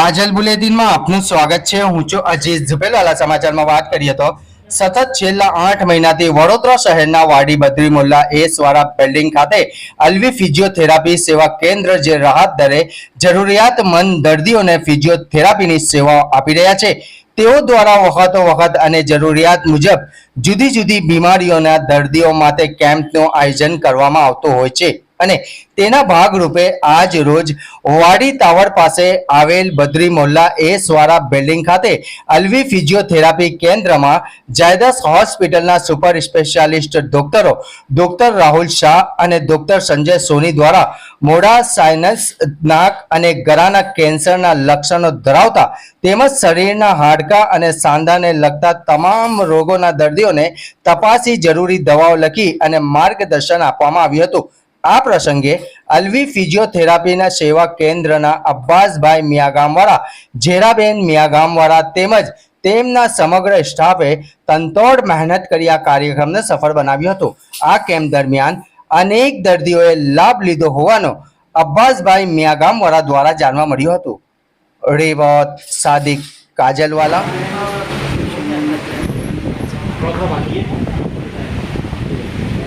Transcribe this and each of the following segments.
કાજલ બુલેટિનમાં આપનું સ્વાગત છે. હું છું અજીત ઝુપેલાલા સમાચારમાં વાત કરીએ તો સતત છેલ્લા આઠ મહિનાથી વડોદરા શહેરના વાડી બદ્રી મુલ્લા એસ વાળા બિલ્ડિંગ ખાતે અલ્વી ફિઝિયોથેરાપી સેવા કેન્દ્ર જે રાહત દરે જરૂરિયાતમંદ દર્દીઓને ફિઝિયોથેરાપીની સેવાઓ આપી રહ્યા છે. તેઓ દ્વારા વખતો વખત અને જરૂરિયાત મુજબ જુદી જુદી બીમારીઓના દર્દીઓ માટે કેમ્પનું આયોજન કરવામાં આવતું હોય છે. અને તેના ભાગરૂપે આજ રોજ વાડી ટાવર પાસે આવેલ બદ્રી મોલ્લા એ સ્વારા બિલ્ડિંગ ખાતે અલ્વી ફિઝિયોથેરાપી કેન્દ્રમાં જાયદસ હોસ્પિટલના સુપર સ્પેશિયાલિસ્ટ ડોક્ટરો ડોક્ટર રાહુલ શાહ અને ડોક્ટર સંજય સોની દ્વારા મોઢા સાઇનસ નાક અને ગળાના કેન્સરના લક્ષણો ધરાવતા તેમજ શરીરના હાડકાં અને સાંધાને લગતા તમામ રોગોના દર્દીઓને તપાસી જરૂરી દવાઓ લખી અને માર્ગદર્શન આપવામાં આવ્યું હતું. આ પ્રસંગે અલ્વી ફિઝિયોથેરાપીના સેવા કેન્દ્રના અબ્બાસભાઈ મિયાગામવાળા ઝેરાબેન મિયાગામવાળા તેમજ તેમના સમગ્ર સ્ટાફે તંતોડ મહેનત કરી આ કાર્યક્રમને સફળ બનાવ્યો હતો આ કેમ્પ દરમિયાન અનેક દર્દીઓએ લાભ લીધો હોવાનો અબ્બાસભાઈ મિયાગામવાળા દ્વારા જાણવા મળ્યું હતું રેવત સાદિક કાજલવાલા प्रॉब्लम आती है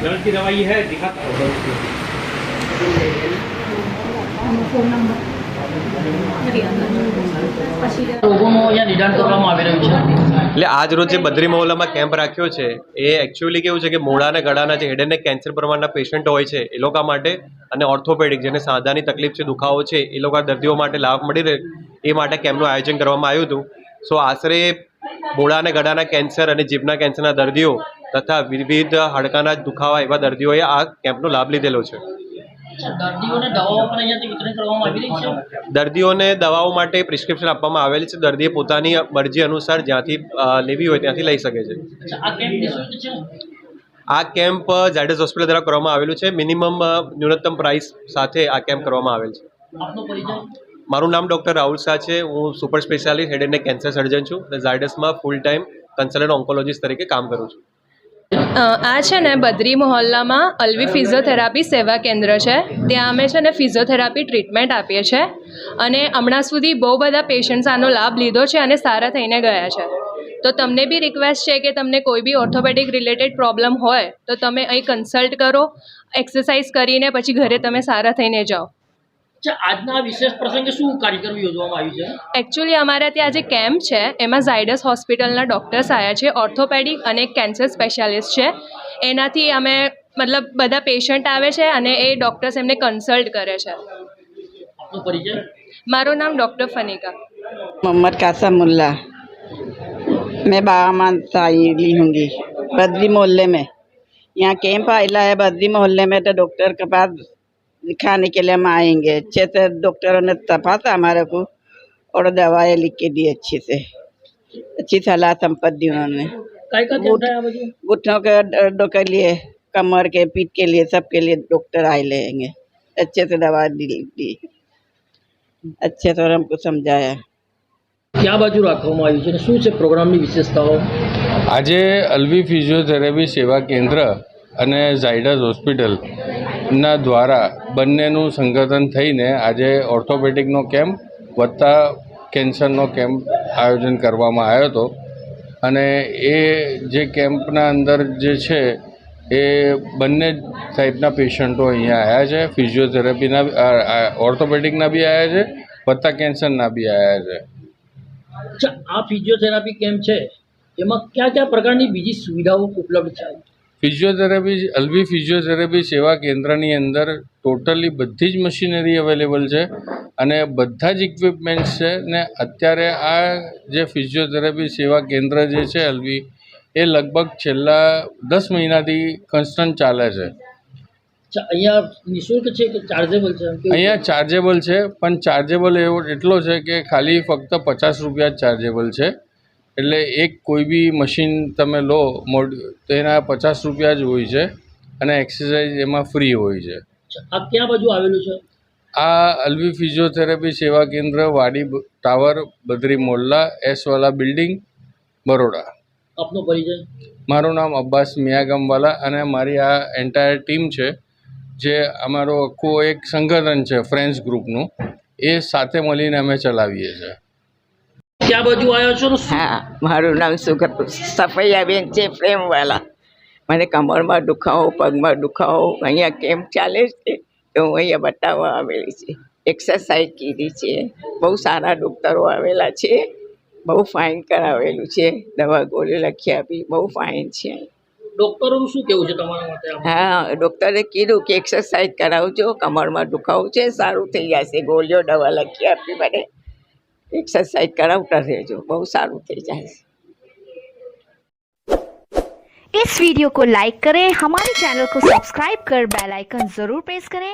दर्द की दवाई है दिखाता એટલે આજ રોજ જે બદ્રી મહોલ્લામાં કેમ્પ રાખ્યો છે, એ એકચ્યુઅલી કેવું છે કે મોડા અને ગળાના જે હેડ કેન્સર પ્રમાણના પેશન્ટ હોય છે, એ લોકો માટે અને ઓર્થોપેડિક જેને સાંધાની તકલીફ છે, દુખાવો છે, એ લોકો દર્દીઓ માટે લાભ મળી રહે, એ માટે કેમ્પનું આયોજન કરવામાં આવ્યું હતું. સો આશરે મોડા અને ગળાના કેન્સર અને જીભના કેન્સરના દર્દીઓ તથા વિવિધ હાડકાના દુખાવા એવા દર્દીઓએ આ કેમ્પનો લાભ લીધેલો છે. દર્દીઓને દવાઓ માટે પ્રિસ્ક્રિપ્શન આપવામાં આવેલી છે. દર્દીએ પોતાની મરજી અનુસાર જ્યાંથી લેવી હોય ત્યાંથી લઈ શકે છે. આ કેમ્પ ઝાયડસ હોસ્પિટલ દ્વારા કરવામાં આવેલું છે. મિનિમમ ન્યૂનતમ પ્રાઇસ સાથે આ કેમ્પ કરવામાં આવેલ છે. મારું નામ ડૉક્ટર રાહુલ શાહ છે. હું super specialist head and cancer surgeon છું. અને ઝાયડસમાં ફૂલ ટાઈમ કન્સલ્ટન્ટ ઓન્કોલોજીસ્ટ તરીકે કામ કરું છું. આ છે ને બદ્રી મહોલ્લામાં અલ્વી ફિઝિયોથેરાપી સેવા કેન્દ્ર છે. ત્યાં અમે છે ને ફિઝિયોથેરાપી ટ્રીટમેન્ટ આપીએ છીએ અને હમણાં સુધી બહુ બધા પેશન્ટ્સ આનો લાભ લીધો છે અને સારા થઈને ગયા છે. તો તમને બી રિક્વેસ્ટ છે કે તમને કોઈ બી ઓર્થોપેડિક રિલેટેડ પ્રોબ્લેમ હોય, તો તમે અહીં કન્સલ્ટ કરો એક્સરસાઇઝ કરીને પછી ઘરે તમે સારા થઈને જાઓ. આજના આ વિશેષ પ્રસંગે શું કાર્યક્રમ યોજવામાં આવ્યું છે એકચ્યુઅલી અમારા ત્યાં જે કેમ્પ છે એમાં ઝાયડસ હોસ્પિટલના ડૉક્ટર્સ આવ્યા છે ઓર્થોપેડિક અને કેન્સર સ્પેશિયાલિસ્ટ છે એનાથી અમે મતલબ બધા પેશન્ટ આવે છે અને એ ડૉક્ટર્સ એમને કન્સલ્ટ કરે છે આપનો પરિચય મારું નામ ડૉક્ટર ફનિકા मोहम्मद कासम मुल्ला मैं बामान से आई हूँगी बद्री मोहल्ले में यहाँ कैंप आइला है बद्री मोहल्ले में तो डॉक्टर के पास दिखाने के लिए हम आएंगे अच्छे से डॉक्टरों ने तपासा हमारे को और दवाएं लिख के दी अच्छी से अच्छी सलाह संपत्ति दी उन्होंने काय का કેમ્પ થાય આ બધું घुटनों के दर्दों के लिए कमर के पीठ के लिए सबके लिए डॉक्टर आए लेंगे अच्छे से दवा दी दी अच्छे से और हमको समझाया ક્યાં બાજુ રાખવામાં આવ્યું છે અને શું છે પ્રોગ્રામની વિશેષતાઓ આજે અલ્વી ફિઝિયોથેરાપી સેવા કેન્દ્ર અને ઝાયડસ હોસ્પિટલના દ્વારા બંનેનું સંગઠન થઈને આજે ઓર્થોપેડિકનો કેમ્પ વત્તા કેન્સરનો કેમ્પ આયોજન કરવામાં આવ્યો હતો. અને એ જે કેમ્પના અંદર જે છે, એ બંને ટાઈપના પેશન્ટો અહીંયા આવ્યા છે. ફિઝિયોથેરાપીના ઓર્થોપેડિકના બી આવ્યા છે, વત્તા કેન્સરના બી આવ્યા છે. અચ્છા, આ ફિઝિયોથેરાપી કેમ્પ છે, એમાં કયા કયા પ્રકારની બીજી સુવિધાઓ ઉપલબ્ધ છે? ફિઝિયોથેરાપી અલવી ફિઝિયોથેરાપી સેવા કેન્દ્રની અંદર ટોટલી બધી જ મશીનરી અવેલેબલ છે અને બધા જ ઇક્વિપમેન્ટ્સ છે ને અત્યારે આ જે ફિઝિયોથેરાપી સેવા કેન્દ્ર જે છે અલવી એ લગભગ છેલ્લા દસ મહિનાથી કન્સ્ટન્ટ ચાલે છે. અહીંયા નિઃશુલ્ક છે કે ચાર્જેબલ છે? અહીંયા ચાર્જેબલ છે પણ ચાર્જેબલ એવો એટલો છે કે ખાલી ફક્ત પચાસ રૂપિયા જ ચાર્જેબલ છે. એટલે એક કોઈ બી મશીન તમે લો મોડ તો એના પચાસ રૂપિયા જ હોય છે અને એક્સરસાઇઝ એમાં ફ્રી હોય છે. આ ક્યાં બાજુ આવેલું છે? આ અલવી ફિઝિયોથેરાપી સેવા કેન્દ્ર વાડી ટાવર બદ્રી મોલ્લા એસવાલા બિલ્ડિંગ બરોડા. આપનો પરિચય? મારું નામ અબ્બાસ મિયાગમવાલા અને મારી આ એન્ટાયર ટીમ છે જે અમારો આખું એક સંગઠન છે ફ્રેન્ડ્સ ગ્રુપનું એ સાથે મળીને અમે ચલાવીએ છીએ. ક્યાં બાજુ આવ્યો છો હા મારું નામ સુગર સફૈયાબેન છે પ્રેમવાલા. મને કમરમાં દુખાવો પગમાં દુખાવો અહીંયા કેમ ચાલે છે તો હું અહીંયા બતાવવા આવેલી છે. એક્સરસાઇઝ કીધી છે. બહુ સારા ડૉક્ટરો આવેલા છે. બહુ ફાઇન કરાવેલું છે. દવા ગોળી લખી આપી. બહુ ફાઇન છે. ડૉક્ટરોનું શું કેવું છે તમારા માટે હા ડૉક્ટરે કીધું કે એક્સરસાઇઝ કરાવજો કમરમાં દુખાવું છે સારું થઈ જશે. ગોળીઓ દવા લખી આપી મને. એક્સરસાઇઝ કરાવતા રહેજો બહુ સારું થઈ જશે इस वीडियो को लाइक करें हमारे चैनल को सब्सक्राइब कर बेल आइकन जरूर प्रेस करें